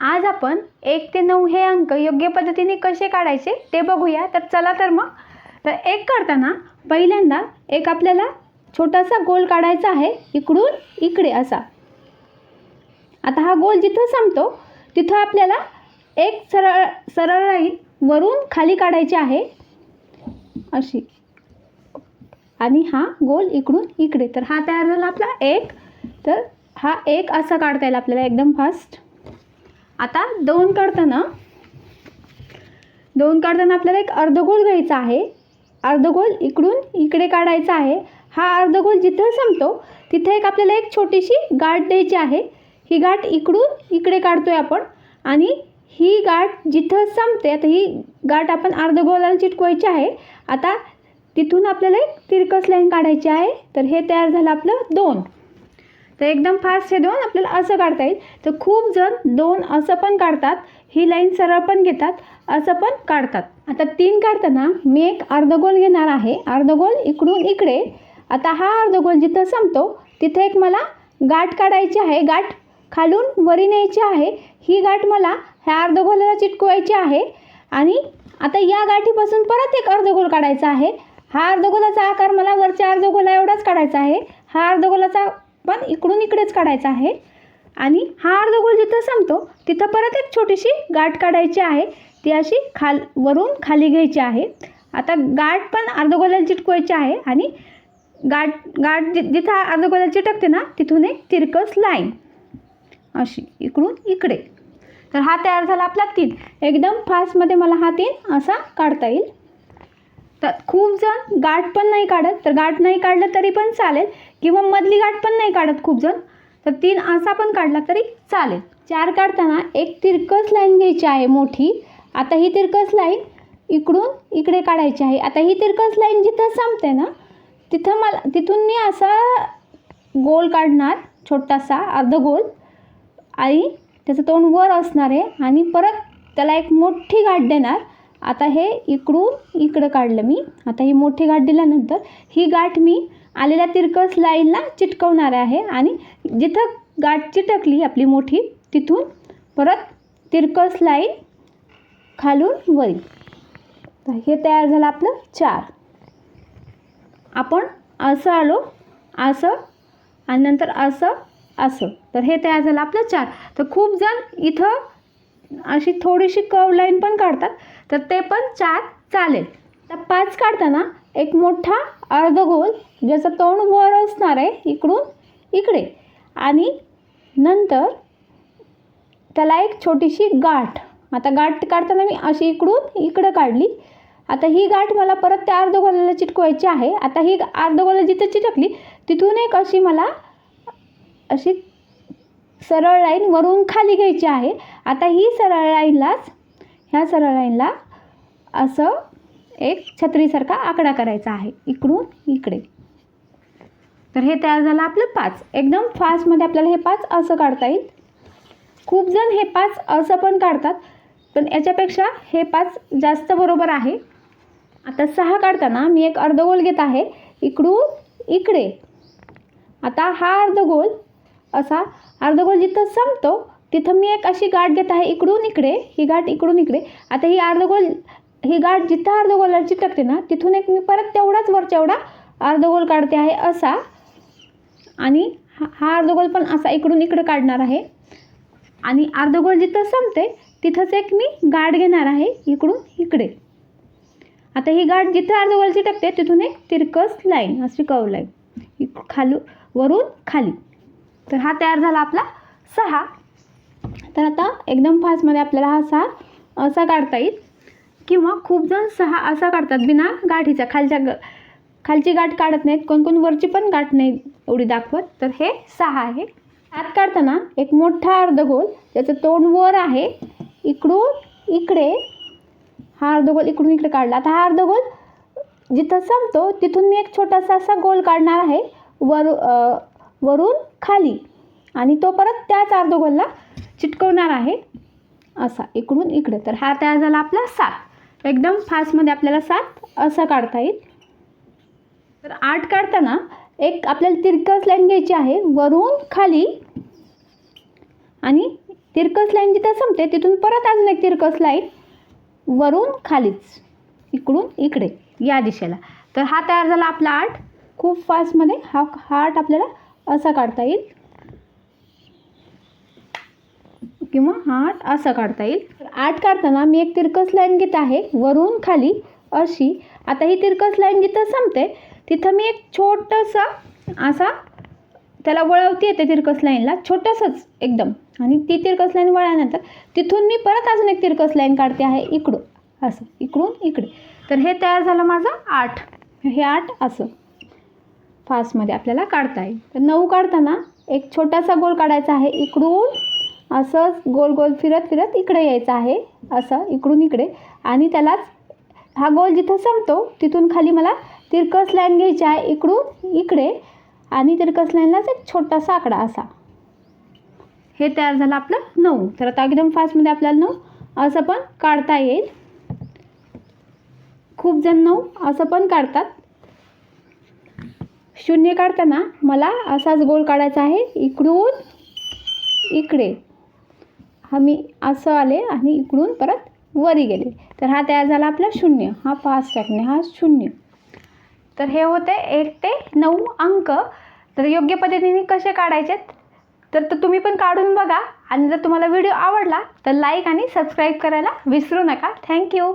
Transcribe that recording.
आज आपण एक ते नऊ हे अंक योग्य पद्धतीने कसे काढायचे ते बघूया. तर चला तर मग. तर एक काढताना पहिल्यांदा एक आपल्याला छोटासा गोल काढायचा आहे इकडून इकडे असा. आता हा गोल जिथं संपतो तिथं आपल्याला एक सरळ सरळ राईन वरून खाली काढायची आहे. अशी. आणि हा गोल इकडून इकडे. तर हा तयार झाला आपला एक. तर हा एक असा काढता येईल आपल्याला एकदम फास्ट आता दोन काढताना दोन काढताना आपल्याला एक अर्धगोल घ्यायचा आहे. अर्धगोल इकडून इकडे काढायचा आहे. हा अर्धगोल जिथं संपतो तिथे एक आपल्याला एक छोटीशी गाठ द्यायची आहे. ही गाठ इकडून इकडे काढतोय आपण आणि ही गाठ जिथं संपते आता ही गाठ आपण अर्धगोलाला चिटकवायची आहे. आता तिथून आपल्याला एक तिरकस लाईन काढायची आहे. तर हे तयार झालं आपलं दोन. तर एकदम फास्ट हे दोन आपल्याला असं काढता येईल. तर खूप जण दोन असं पण काढतात ही लाईन सरळ पण घेतात असं पण काढतात. आता तीन काढताना मी एक अर्धगोल घेणार आहे. अर्धगोल इकडून इकडे. आता हा अर्धगोल जिथं संपतो तिथे एक मला गाठ काढायची आहे. गाठ खालून वरी न्यायची आहे. ही गाठ मला ह्या अर्धगोलाला चिटकवायची आहे. आणि आता या गाठीपासून परत एक अर्धगोल काढायचा आहे. हा अर्धगोलाचा आकार मला वरच्या अर्धगोला एवढाच काढायचा आहे. हा अर्धगोलाचा पण इकडून इकडेच काढायचा आहे. आणि हा अर्धगोल जिथं संपतो तिथं परत एक छोटीशी गाठ काढायची आहे. ती अशी खाल वरून खाली घ्यायची आहे. आता गाठ पण अर्धगोलाला चिटकवायची आहे आणि गाठ गाठ जि जिथं अर्धगोलाला चिटकते ना तिथून एक तिरकस लाईन. अशी इकडून इकडे. तर हा तयार झाला आपला तीन. एकदम फास्टमध्ये मला हा तीन असा काढता येईल. तर खूप जण गाठ पण नाही काढत. तर गाठ नाही काढलं तरी पण चालेल. किंवा मधली गाठ पण नाही काढत खूप जण. तर तीन असा पण काढला तरी चालेल. चार काढताना एक तिरकस लाईन घ्यायची आहे मोठी. आता ही तिरकस लाईन इकडून इकडे काढायची आहे. आता ही तिरकस लाईन जिथं संपते ना तिथं मला तिथून मी असा गोल काढणार छोटासा अर्धगोल आणि त्याचं तोंड वर असणार आहे आणि परत त्याला एक मोठी गाठ देणार. आता हे इकडून इकडं काढलं मी. आता ही मोठी गाठ दिल्यानंतर ही गाठ मी आलेल्या तिरकस लाईनला चिटकवणार आहे आणि जिथं गाठ चिटकली आपली मोठी तिथून परत तिरकस लाईन खालून वरी. तर हे तयार झालं आपलं चार. आपण असं आलो असं आणि नंतर असं असं. तर हे तयार झालं आपलं चार. तर खूप जण इथं अशी थोडीशी कव लाईन पण काढतात तर ते पण चार चालेल. तर पाच काढताना एक मोठा अर्धगोल ज्याचं तोंड वर असणार आहे इकडून इकडे. आणि नंतर त्याला एक छोटीशी गाठ. आता गाठ काढताना मी अशी इकडून इकडं काढली. आता ही गाठ मला परत त्या अर्धगोलाला चिटकवायची आहे. आता ही अर्धगोला जिथं चिटकली तिथून एक अशी मला अशी सरळ लाईन वरून खाली घ्यायची आहे. आता ही सरळ लाईनलाच ह्या सरळ लाईनला असं एक छत्रीसारखा आकडा करायचा आहे. इकडून इकडे. तर हे तयार झालं आपलं पाच. एकदम फास्टमध्ये आपल्याला हे पाच असं काढता येईल. खूप जण हे पाच असं पण काढतात पण याच्यापेक्षा हे पाच जास्त बरोबर आहे. आता सहा काढताना मी एक अर्धगोल घेत आहे. इकडून इकडे. आता हा अर्धगोल असा अर्धगोल जिथं संपतो तिथं मी एक अशी गाठ घेत आहे इकडून इकडे. ही गाठ इकडून इकडे. आता ही अर्धगोल ही गाठ जिथं अर्धगोलाला चिटकते ना तिथून एक मी परत तेवढाच वरच्या एवढा अर्धगोल काढते आहे असा. आणि हा हा अर्धगोल पण असा इकडून इकडं काढणार आहे. आणि अर्धगोल जिथं संपते तिथंच एक मी गाठ घेणार आहे इकडून इकडे. आता ही गाठ जिथं अर्धगोल चिटकते तिथून एक तिरकस लाईन अशी कव लाईन. खालू वरून खाली. तर हा तयार झाला आपला सहा. तर आता एकदम फास्टमध्ये आपल्याला हा सहा असा काढता येईल. किंवा खूप जण सहा असा काढतात बिना गाठीचा. खालच्या ग खालची गाठ काढत नाहीत. कोण कोण वरची पण गाठ नाही एवढी दाखवत. तर हे सहा आहे. हात काढताना एक मोठा अर्धगोल त्याचं तोंड वर आहे इकडून इकडे हा अर्धगोल इकडून इकडे काढला. आता हा अर्धगोल जिथं संपतो तिथून मी एक छोटासा असा गोल काढणार आहे वर वरून खाली. आणि तो परत त्याच अर्धगोलला चिटकवणार आहे. असा इकडून इकडे. तर हा तयार झाला आपला सात. एकदम फास्टमध्ये आपल्याला सात असा काढता येईल. तर आठ काढताना एक आपल्याला तिरकस लाईन घ्यायची आहे. वरून खाली आणि तिरकस लाईन जिथं संपते तिथून परत अजून एक तिरकस लाईन वरून खालीच इकडून इकडे या दिशेला. तर हा तयार झाला आपला आर्ट खूप फास्टमध्ये हा हा आर्ट आपल्याला असा काढता येईल. किंवा हा असं काढता येईल. आठ काढताना मी एक तिरकस लाईन घेत आहे. वरून खाली अशी. आता ही तिरकस लाईन जिथं संपते तिथं मी एक छोटंसा असा त्याला वळवती येते तिरकस लाईनला छोटंसंच एकदम. आणि ती तिरकस लाईन वळल्यानंतर तिथून मी परत अजून एक तिरकस लाईन काढते आहे इकडून असं. इकडून इकडे. तर हे तयार झालं माझं आठ. हे आठ असं. फास्टमध्ये आपल्याला काढता येईल. तर नऊ काढताना एक छोटासा गोल काढायचा आहे इकडून असंच गोल गोल फिरत फिरत इकडे यायचं आहे असं इकडून इकडे. आणि त्यालाच हा गोल जिथं संपतो तिथून खाली मला तिरकस लाईन घ्यायची आहे इकडून इकडे. आणि तिरकस लाईनलाच एक छोटासा आकडा असा. हे तयार झालं आपलं नऊ. तर आता एकदम फास्टमध्ये आपल्याला नऊ असं पण काढता येईल. खूप जण नऊ असं पण काढतात. शून्य काढताना मला असाच गोल काढायचा आहे इकडून इकडे. हा मी असं आले आणि इकडून परत वरी गेले. तर हा तयार झाला आपला शून्य. हा पाच टाकणे हा शून्य. तर हे होते एक ते नऊ अंक. तर योग्य पद्धतीने कसे काढायचे? तर तर तुम्ही पण काढून बघा. आणि जर तुम्हाला व्हिडिओ आवडला तर लाईक आणि सबस्क्राईब करायला विसरू नका. थँक्यू